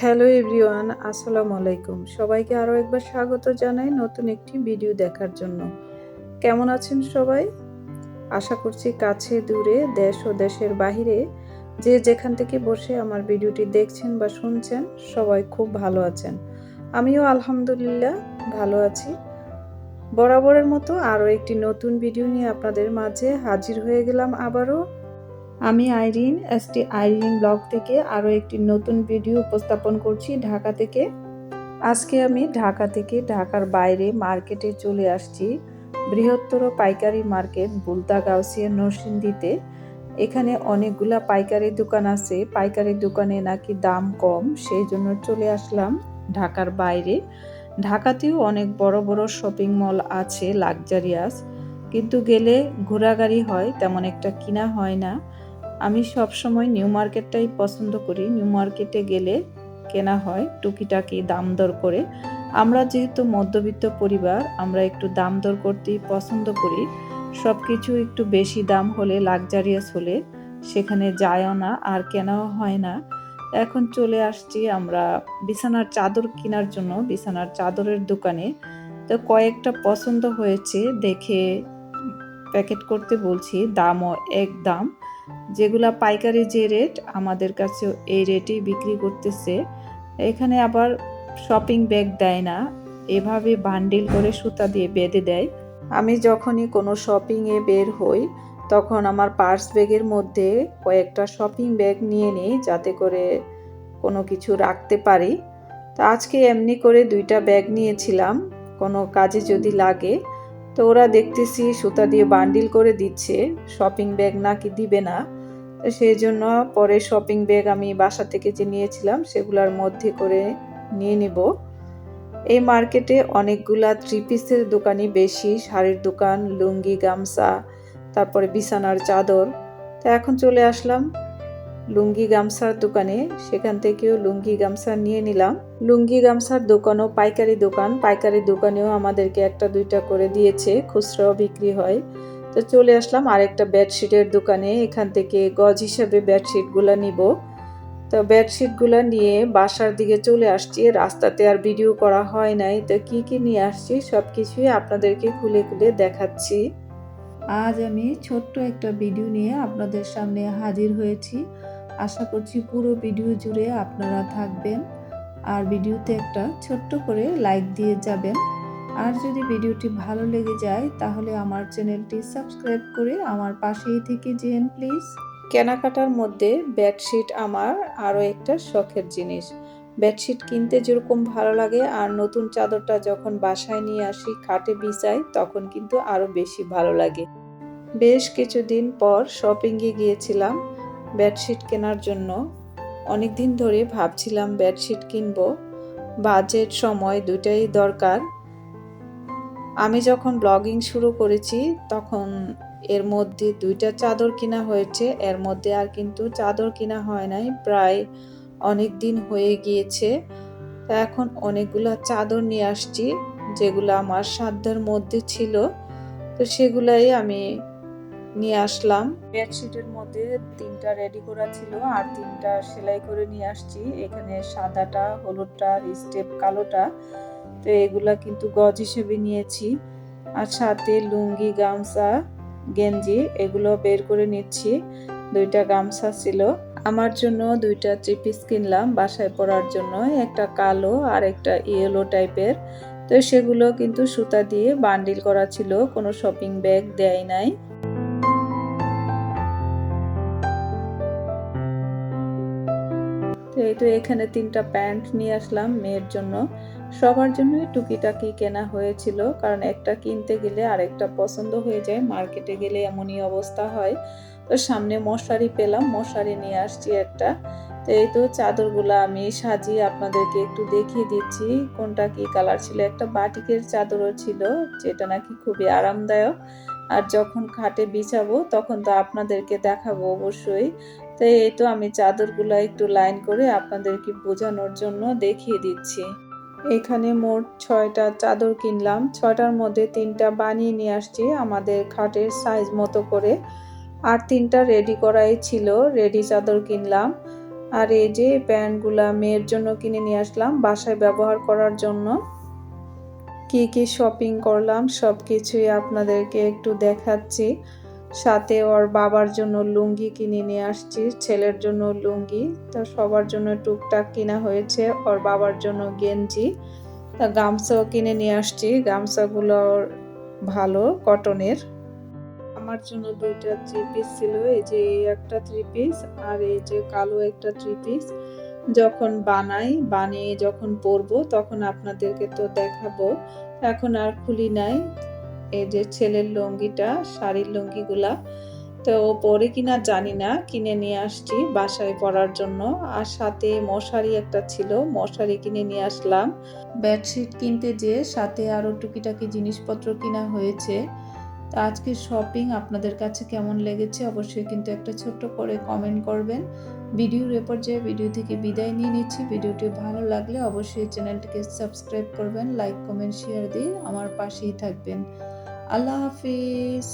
Hello everyone, আসসালামু আলাইকুম। সবাইকে আরও একবার স্বাগত জানাই নতুন একটি ভিডিও দেখার জন্য। কেমন আছেন সবাই? আশা করছি কাছে দূরে, দেশ ও দেশের বাহিরে যে যেখান থেকে বসে আমার ভিডিওটি দেখছেন বা শুনছেন, সবাই খুব ভালো আছেন। আমিও আলহামদুলিল্লাহ ভালো আছি। বরাবরের মতো আরও একটি নতুন ভিডিও নিয়ে আপনাদের মাঝে হাজির হয়ে গেলাম আবারও। আমি আইরিন, এসটি আইরিন ব্লগ থেকে আরও একটি নতুন ভিডিও উপস্থাপন করছি ঢাকা থেকে। আজকে আমি ঢাকা থেকে ঢাকার বাইরে মার্কেটে চলে আসছি, বৃহত্তর পাইকারি মার্কেট বুলতা গাউসিয়া নরসিংদীতে। এখানে অনেকগুলা পাইকারি দোকান আছে, পাইকারি দোকানে নাকি দাম কম, সেই জন্য চলে আসলাম ঢাকার বাইরে। ঢাকাতেও অনেক বড় বড় শপিং মল আছে, লাক্সারিয়াস, কিন্তু গেলে ঘোরাগাড়ি হয়, তেমন একটা কিনা হয় না। আমি সব সময় নিউ মার্কেটটাই পছন্দ করি। নিউ মার্কেটে গেলে কেনা হয় টুকিটাকি দাম দর করে। আমরা যেহেতু মধ্যবিত্ত পরিবার, আমরা একটু দাম দর করতেই পছন্দ করি। সব কিছু একটু বেশি দাম হলে লাক্সারিয়াস হলে সেখানে যায়ও না, আর কেনাও হয় না। এখন চলে আসছি আমরা বিছানার চাদর কেনার জন্য, বিছানার চাদরের দোকানে। তো কয়েকটা পছন্দ হয়েছে দেখে প্যাকেট করতে বলছি, দামও এক দাম যেগুলা পাইকারি যে রেট আমাদের কাছেও এই রেটেই বিক্রি করতেছে। এখানে আবার শপিং ব্যাগ দেয় না, এভাবে বান্ডিল করে সুতা দিয়ে বেঁধে দেয়। আমি যখনই কোনো শপিংয়ে বের হই, তখন আমার পার্স ব্যাগের মধ্যে কয়েকটা শপিং ব্যাগ নিয়ে নিই, যাতে করে কোনো কিছু রাখতে পারি। তো আজকে এমনি করে দুইটা ব্যাগ নিয়েছিলাম, কোনো কাজে যদি লাগে তো ওরা দেখতেছি সুতা দিয়ে বান্ডিল করে দিচ্ছে শপিং ব্যাগ নাকি দিবে না। সেই জন্য পরে শপিং ব্যাগ আমি বাসা থেকে যে নিয়েছিলাম সেগুলোর মধ্যে করে নিয়ে নিব। এই মার্কেটে অনেকগুলা থ্রি পিসের দোকানই বেশি, শাড়ির দোকান, লুঙ্গি, গামছা, তারপরে বিছানার চাদর। তো এখন চলে আসলাম লুঙ্গি গামছার দোকানে, সেখান থেকেও লুঙ্গি গামছা নিয়ে নিলাম। লুঙ্গি গামছার দোকানও পাইকারি দোকান। পাইকারি দোকানেও আমাদেরকে একটা, দুইটা করে দিয়েছে, খুচরাও বিক্রি হয়। তো চলে আসলাম আরেকটা বেডশিটের দোকানে, এখান থেকে গজ হিসাবে বেডশিটগুলো নিব। তো বেডশিটগুলো নিয়ে বাসার দিকে চলে আসছি। রাস্তাতে আর ভিডিও করা হয় নাই। তো কি কি নিয়ে আসছি সব কিছুই আপনাদেরকে খুলে খুলে দেখাচ্ছি। আজ আমি ছোট্ট একটা ভিডিও নিয়ে আপনাদের সামনে হাজির হয়েছি। আশা করছি পুরো ভিডিও জুড়ে আপনারা থাকবেন। আর ভিডিওতে একটা ছোট্ট করে লাইক দিয়ে যাবেন। আর যদি ভিডিওটি ভালো লেগে যায়, তাহলে আমার চ্যানেলটি সাবস্ক্রাইব করে আমার পাশেই থেকে যেন প্লিজ কেনাকাটার মধ্যে বেডশিট আমার আরও একটা শখের জিনিস। বেডশিট কিনতে যেরকম ভালো লাগে, আর নতুন চাদরটা যখন বাসায় নিয়ে আসি, খাটে বিছাই, তখন কিন্তু আরও বেশি ভালো লাগে। বেশ কিছুদিন পর শপিংয়ে গিয়েছিলাম। বেডশিট কেনার জন্য। অনেক দিন ধরে ভাবছিলাম বেডশিট কিনবো। বাজেট সময় দুটাই দরকার। আমি যখন ব্লগিং শুরু করেছি, তখন এর মধ্যে দুইটা চাদর কিনা হয়েছে। এর মধ্যে আর কিন্তু চাদর কিনা হয় নাই। প্রায় অনেক দিন হয়ে গিয়েছে। তা এখন অনেকগুলা চাদর নিয়ে আসছি, যেগুলো আমার সাধ্যের মধ্যে ছিল। তো সেগুলাই আমি নিয়ে আসলাম। বেডশিটের মধ্যে তিনটা রেডি করা ছিল আর তিনটা সেলাই করে নিয়ে আসছি। এখানে সাদাটা, হলুদটা, স্টেপ কালোটা। তো এগুলা কিন্তু গজ হিসেবে নিয়েছি। আর সাথে লুঙ্গি, গামছা, গেঞ্জি এগুলো বের করে নিচ্ছি। দুইটা গামছা ছিল। আমার জন্য দুইটা পিস কিনলাম বাসায় পরার জন্য। একটা কালো আর একটা ইয়েলো টাইপের তো সেগুলো কিন্তু সুতা দিয়ে বান্ডিল করা ছিল। কোনো শপিং ব্যাগ দেয় নাই। এই তো এখানে তিনটা প্যান্ট নিয়ে আসলাম মেয়ের জন্য, সবার জন্যই টুকিটাকি কেনা হয়েছিল, কারণ একটা কিনতে গেলে আরেকটা পছন্দ হয়ে যায়, মার্কেটে গেলে এমনই অবস্থা হয়। তো সামনে মশারি পেলাম, মশারি নিয়ে আসছি একটা। তো এই তো চাদরগুলো আমি সাজিয়ে আপনাদেরকে একটু দেখিয়ে দিচ্ছি, কোনটা কি কালার ছিল। একটা বাটিকের চাদরও ছিল, যেটা নাকি খুবই আরামদায়ক। আর যখন খাটে বিছাবো, তখন তো আপনাদেরকে দেখাবো অবশ্যই। তো এই তো আমি চাদরগুলো একটু লাইন করে আপনাদেরকে বোঝানোর জন্য দেখিয়ে দিচ্ছি। এখানে মোট ছয়টা চাদর কিনলাম। ছয়টার মধ্যে তিনটা বানিয়ে নিয়ে আসছি আমাদের খাটের সাইজ মতো করে। আর তিনটা রেডি করাই ছিল রেডি চাদর কিনলাম। আর এই যে প্যান্টগুলা মেয়ের জন্য কিনে নিয়ে আসলাম বাসায় ব্যবহার করার জন্য। কি কি শপিং করলাম সব কিছুই আপনাদেরকে একটু দেখাচ্ছি। সাথে ওর বাবার জন্য লুঙ্গি কিনে নিয়ে আসছি, ছেলের জন্য লুঙ্গি, তো সবার জন্য টুকটাক কিনা হয়েছে, ওর বাবার জন্য গেঞ্জি, তা গামছাও কিনে নিয়ে আসছি, গামছাগুলো ভালো কটনের আমার জন্য দুইটা থ্রি পিস ছিল, এই যে একটা থ্রি পিস আর এই যে কালো একটা থ্রি পিস যখন বানাই, বানিয়ে যখন পরবো, তখন আপনাদেরকে তো দেখাবো, এখন আর খুলি নাই। এই যে ছেলের লুঙ্গিটা, শাড়ির লুঙ্গিগুলা, তো ও পরে কিনা জানি না, কিনে নিয়ে আসছি বাসায় পরার জন্য। আর সাথে মশারি একটা ছিল, মশারি কিনে নিয়ে আসলাম। বেডশিট কিনতে যেয়ে সাথে আরও টুকিটাকি জিনিসপত্র কিনা হয়েছে। তো আজকে শপিং আপনাদের কাছে কেমন লেগেছে অবশ্যই কিন্তু একটা ছোট্ট করে কমেন্ট করবেন। ভিডিওর এ পর্যায়ে ভিডিও থেকে বিদায় নিয়ে নিচ্ছি। ভিডিওটি ভালো লাগলে অবশ্যই চ্যানেলটিকে সাবস্ক্রাইব করবেন, লাইক, কমেন্ট, শেয়ার দিয়ে আমার পাশেই থাকবেন। আল্লাহ হাফিজ